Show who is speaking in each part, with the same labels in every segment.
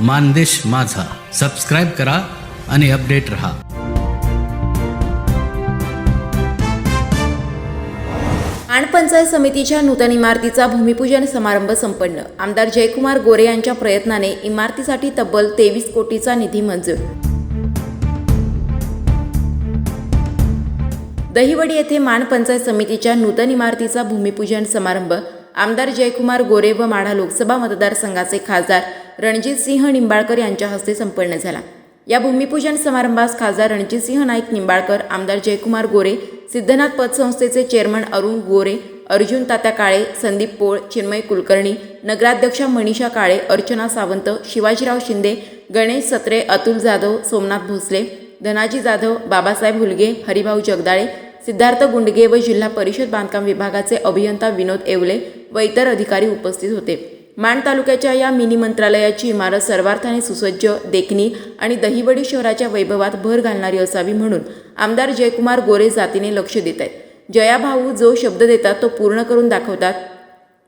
Speaker 1: मानदेश माझा. सबस्क्राईब करा आणि अपडेट रहा.
Speaker 2: आणपंचायत समितीच्या नूतन इमारतीचा भूमिपूजन समारंभ संपन्न. आमदार जयकुमार गोरे यांच्या प्रयत्नाने इमारतीसाठी तब्बल तेवीस कोटीचा निधी मंजूर. दहिवडी येथे मानपंचायत समितीच्या नूतन इमारतीचा भूमिपूजन समारंभ आमदार जयकुमार गोरे व माढा लोकसभा मतदारसंघाचे खासदार रणजितसिंह निंबाळकर यांच्या हस्ते संपन्न झाला. या भूमिपूजन समारंभास खासदार रणजितसिंह नाईक निंबाळकर आमदार जयकुमार गोरे सिद्धनाथ पतसंस्थेचे चेअरमन अरुण गोरे अर्जुन तात्या काळे संदीप पोळ चिन्मय कुलकर्णी नगराध्यक्षा मनीषा काळे अर्चना सावंत शिवाजीराव शिंदे गणेश सत्रे अतुल जाधव सोमनाथ भोसले धनाजी जाधव बाबासाहेब हुलगे हरिभाऊ जगदाळे सिद्धार्थ गुंडगे व जिल्हा परिषद बांधकाम विभागाचे अभियंता विनोद येवले व इतर अधिकारी उपस्थित होते. माण तालुक्याच्या या मिनी मंत्रालयाची इमारत सर्वार्थाने सुसज्ज देखणी आणि दहिवडी शहराच्या वैभवात भर घालणारी असावी म्हणून आमदार जयकुमार गोरे जातीने लक्ष देत आहेत. जया भाऊ जो शब्द देतात तो पूर्ण करून दाखवतात.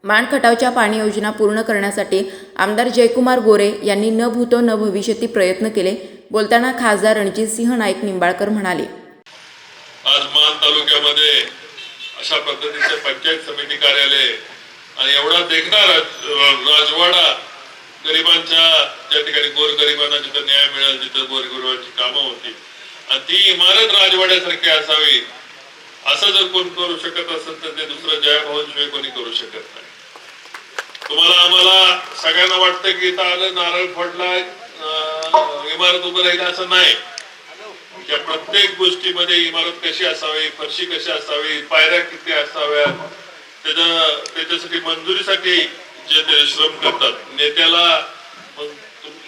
Speaker 2: माण खटावच्या पाणी योजना पूर्ण करण्यासाठी आमदार जयकुमार गोरे यांनी न भूतो न भविष्यती प्रयत्न केले बोलताना खासदार रणजित सिंह नाईक निंबाळकर म्हणाले.
Speaker 3: आज मान तालुक्यामध्ये अशा पद्धतीचे पंचायत समिती कार्यालय आणि एवढा देखणार राजवाडा गरिबांच्या ज्या ठिकाणी गोरगरिबांना जिथं न्याय मिळेल जिथं गोरगरिबांची कामं होती आणि ती इमारत राजवाड्यासारखी असावी असं जर कोण करू शकत असेल तर ते दुसरं जयाभावांशिवाय कोणी करू शकत नाही. तुम्हाला आम्हाला सगळ्यांना वाटतं की इथं आलं नारळ फोडला इमारत उभं राहील असं नाही. त्या प्रत्येक गोष्टीमध्ये इमारत कशी असावी फरशी कशी असावी पायऱ्या किती असाव्यात त्याच्या त्याच्यासाठी मंजुरीसाठी जे ते श्रम करतात नेत्याला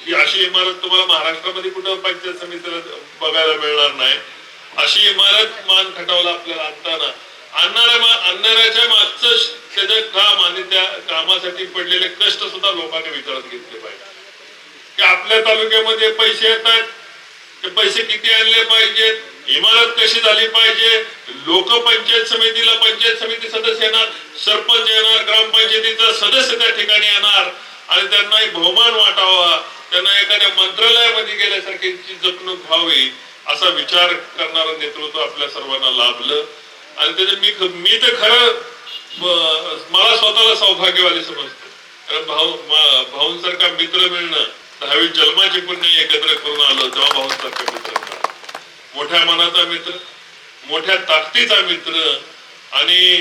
Speaker 3: ही अशी इमारत तुम्हाला महाराष्ट्रामध्ये कुठं पंचायत समितीला बघायला मिळणार नाही. अशी इमारत मान खटावला आपल्याला आणताना आणणाऱ्या आणणाऱ्याच्या मागचं त्याचं काम आणि त्या कामासाठी पडलेले कष्ट सुद्धा लोकांनी विचारात घेतले पाहिजे. की आपल्या तालुक्यामध्ये पैसे येतात ते पैसे किती आणले पाहिजेत? इमारत कशी झाली पाहिजे? लोक पंचायत समितीला पंचायत समिती सदस्य येणार सरपंच येणार ग्रामपंचायतीचा सदस्य त्या ठिकाणी येणार. आणि त्यांना एक बहुमान वाटावा त्यांना एखाद्या मंत्रालयामध्ये गेल्यासारखी जपणूक व्हावी असा विचार करणारं नेतृत्व आपल्या सर्वांना लाभलं. आणि त्याचे मी मी तर खरं मला स्वतःला सौभाग्यवाली समजतो. कारण भाऊ भाऊंसारखा मित्र मिळणं दहावी जन्माची पुण्य एकत्र करून आलो तेव्हा भाऊंसारखा मित्र मिळाला. मोठ्या मनाचा मित्र मोठ्या ताकदीचा मित्र आणि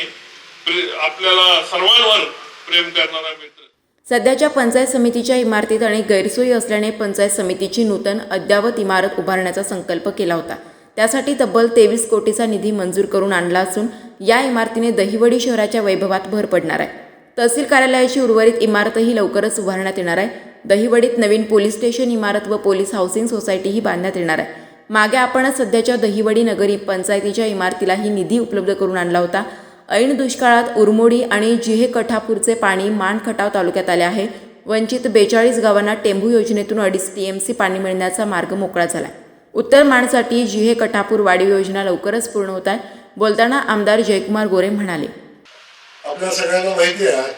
Speaker 3: आपल्याला सर्वांवर प्रेम करणारा मित्र.
Speaker 2: सध्याच्या पंचायत समितीच्या इमारतीत अनेक गैरसोयी असल्याने पंचायत समितीची नूतन अद्यावत इमारत उभारण्याचा संकल्प केला होता. त्यासाठी तब्बल तेवीस कोटीचा निधी मंजूर करून आणला असून या इमारतीने दहिवडी शहराच्या वैभवात भर पडणार आहे. तहसील कार्यालयाची उर्वरित इमारतही लवकरच उभारण्यात येणार आहे. दहिवडीत नवीन पोलीस स्टेशन इमारत व पोलीस हाऊसिंग सोसायटीही बांधण्यात येणार आहे. मागे आपणच सध्याच्या दहिवडी नगरी पंचायतीच्या इमारतीलाही निधी उपलब्ध करून आणला होता. ऐन दुष्काळात उरमोडी आणि जिहे कठापूरचे पाणी मान खटाव तालुक्यात आले आहे. वंचित बेचाळीस गावांना टेंभू योजनेतून अडीच टी एम सी पाणी मिळण्याचा मार्ग मोकळा झाला उत्तर माणसाठी जिहे कठापूर वाढीव योजना लवकरच पूर्ण होत आहे बोलताना आमदार जयकुमार गोरे म्हणाले.
Speaker 4: आपल्या सगळ्यांना माहिती आहे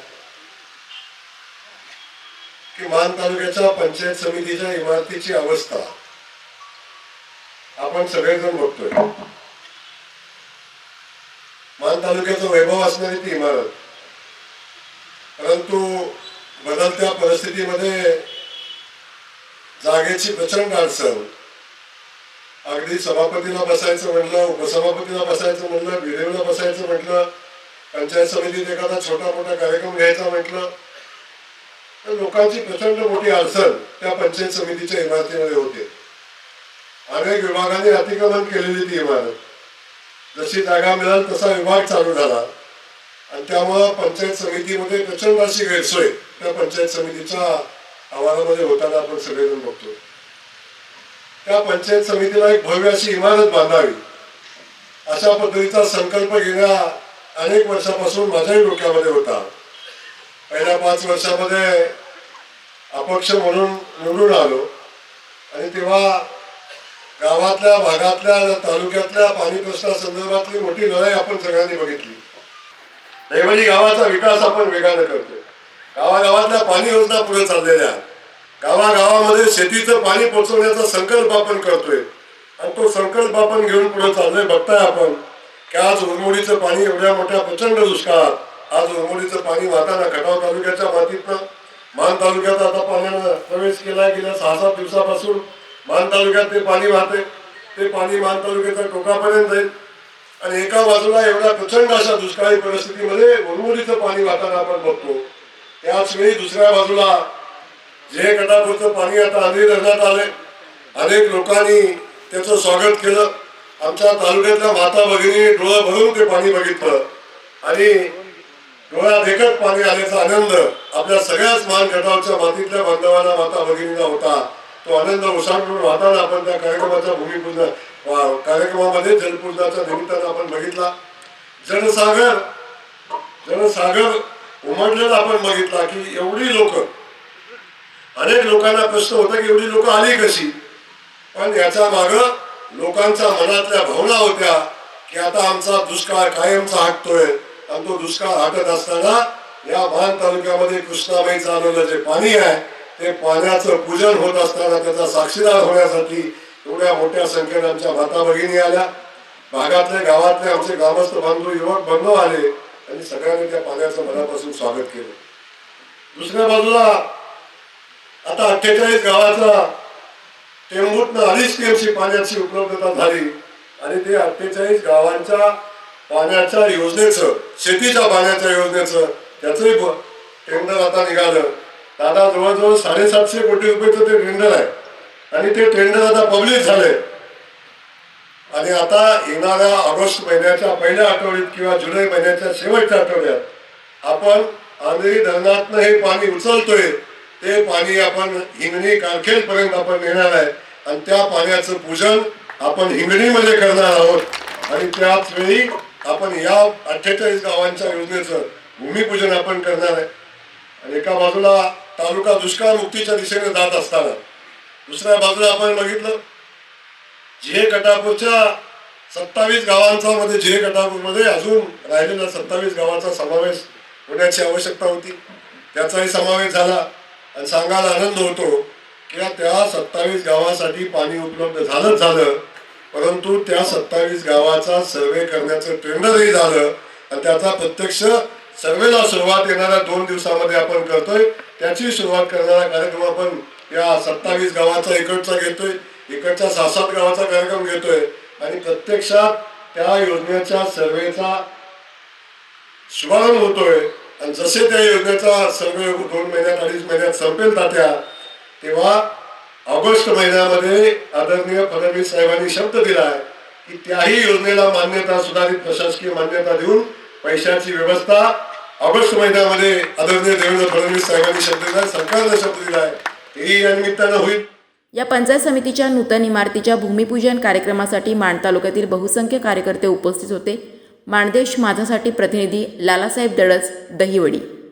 Speaker 4: की मान तालुक्याच्या पंचायत समितीच्या इमारतीची अवस्था आपण सगळेजण बघतोय. मान तालुक्याचं वैभव असणारी ती इमारत. परंतु बदलत्या परिस्थितीमध्ये जागेची प्रचंड अडचण. अगदी सभापतीला बसायचं म्हणलं उपसभापतीला बसायचं म्हणलं बिरेवला बसायचं म्हटलं पंचायत समितीत एखादा छोटा मोठा कार्यक्रम घ्यायचा म्हटलं तर लोकांची प्रचंड मोठी अडचण त्या पंचायत समितीच्या इमारतीमध्ये होते. अनेक विभागांनी अतिक्रमण केलेली ती इमारत जशी जागा मिळाल तसा विभाग चालू झाला. आणि त्यामुळं पंचायत समितीमध्ये प्रचंड अशी गैरसोय त्या पंचायत समितीच्या आवारामध्ये होताना आपण सगळेजण बघतो. त्या पंचायत समितीला एक भव्य अशी इमारत बांधावी अशा पद्धतीचा संकल्प गेल्या अनेक वर्षापासून माझ्याही डोक्यामध्ये होता. पहिल्या पाच वर्षामध्ये अपक्ष म्हणून निवडून आलो. आणि तेव्हा गावातल्या भागातल्या तालुक्यातल्या पाणी प्रश्नासंदर्भातली मोठी लढाई आपण सगळ्यांनी बघितली. दैवजी गावाचा विकास आपण वेगाने करतो गावागावातल्या पाणी योजना पुढे चाललेल्या गावागावामध्ये शेतीचं पाणी पोचवण्याचा संकल्प आपण करतोय. आणि तो संकल्प आपण घेऊन पुढे चाललोय. बघताय आपण की आज उरमोडीचं पाणी एवढ्या मोठ्या प्रचंड दुष्काळात आज उरमोडीचं पाणी वाहताना खटाव तालुक्याच्या मातीतनं मान तालुक्यात आता पाण्यानं प्रवेश केला गेल्या सहा सात दिवसापासून. मान तालुक्यात ते पाणी वाहते. ते पाणी मान तालुक्याच्या टोकापर्यंत जाईल. आणि एका बाजूला एवढ्या प्रचंड अशा दुष्काळी परिस्थितीमध्ये उरमोडीचं पाणी वाहताना आपण बघतो. त्याच वेळी दुसऱ्या बाजूला जे गटापूरचं पाणी आता अनेक धरणात आले अनेक लोकांनी त्याचं स्वागत केलं. आमच्या तालुक्यातल्या माता भगिनी डोळं भरून ते पाणी बघितलं. आणि डोळ्यात एकच पाणी आल्याचा आनंद आपल्या सगळ्याच महान गटावरच्या मातीतल्या बांधवांना माता भगिनीला होता. तो आनंद ओसाडून वाहताना आपण त्या कार्यक्रमाचा भूमिपूजन कार्यक्रमामध्ये जलपूजनाच्या निमित्तानं आपण बघितला. जनसागर जनसागर उमटलेला आपण बघितला की एवढी लोक अनेक लोकांना प्रश्न होता की एवढी लोक आली कशी? पण याच्या माग लोकांच्या मनातल्या भावना होत्या की आता आमचा दुष्काळ कायमचा हटतोय. आणि तो दुष्काळ हटत असताना या मान तालुक्यामध्ये कृष्णाबाई चालवलं जे पाणी आहे ते पाण्याचं पूजन होत असताना त्याचा साक्षीदार होण्यासाठी एवढ्या मोठ्या संख्येने आमच्या माता भगिनी आल्या. भागातले गावातले आमचे ग्रामस्थ बांधव युवक बंधव आले आणि सगळ्यांनी त्या पाण्याचं मनापासून स्वागत केलं. दुसऱ्या बाजूला आता अठ्ठेचाळीस गावाचा टेंबूतनं अडीच टीएमसी पाण्याची उपलब्धता झाली आणि ते अठ्ठेचाळीस गावांच्या पाण्याच्या योजनेचं शेतीच्या पाण्याच्या योजनेचं त्याचंही टेंडर आता निघालं. दादा जवळजवळ साडेसातशे कोटी रुपयेचं ते टेंडर आहे. आणि ते टेंडर आता पब्लिक झालंय. आणि आता येणाऱ्या ऑगस्ट महिन्याच्या पहिल्या आठवड्यात किंवा जुलै महिन्याच्या शेवटच्या आठवड्यात आपण आंधळी धरणातनं हे पाणी उचलतोय. ते पाणी आपण हिंगणी कारखेलपर्यंत आपण नेणार आहे. आणि त्या पाण्याचं पूजन आपण हिंगणीमध्ये करणार आहोत. आणि त्याच वेळी आपण या अठ्ठेचाळीस गावांच्या योजनेचं भूमिपूजन आपण करणार आहे. आणि एका बाजूला तालुका दुष्काळ मुक्तीच्या दिशेने जात असताना दुसऱ्या बाजूला आपण बघितलं जे गटापूरच्या सत्तावीस गावांचा मध्ये जे गटापूरमध्ये अजून राहिलेल्या सत्तावीस गावाचा समावेश होण्याची आवश्यकता होती. त्याचाही समावेश झाला आणि सांगायला आनंद होतो की त्या सत्तावीस गावासाठी पाणी उपलब्ध झालंच झालं परंतु त्या सत्तावीस गावाचा सर्वे करण्याचं टेंडरही झालं आणि त्याचा प्रत्यक्ष सर्वेला सुरुवात येणाऱ्या दोन दिवसामध्ये आपण करतोय. त्याची सुरुवात करणारा कार्यक्रम आपण या सत्तावीस गावाचा इकडचा घेतोय. इकडच्या सहा सात गावाचा कार्यक्रम घेतोय. आणि प्रत्यक्षात त्या योजनेच्या सर्वेचा शुभारंभ होतोय. आणि जसे त्या योजनेचा सर्वे दोन महिन्यात अडीच महिन्यात संपेल तात्या तेव्हा ऑगस्ट महिन्यामध्ये आदरणीय फडणवीस साहेबांनी शब्द दिलाय की त्याही योजनेला मान्यता सुधारित प्रशासकीय मान्यता देऊन पैशाची व्यवस्था ऑगस्ट महिन्यामध्ये आदरणीय देवेंद्र फडणवीस साहेबांनी शब्द दिला सरकारनं शब्द दिला आहे हे या निमित्तानं होईल.
Speaker 2: या पंचायत समितीच्या नूतन इमारतीच्या भूमिपूजन कार्यक्रमासाठी माण तालुक्यातील बहुसंख्य कार्यकर्ते उपस्थित होते. माणदेश माझासाठी प्रतिनिधी लालासाहेब दडस दहिवडी.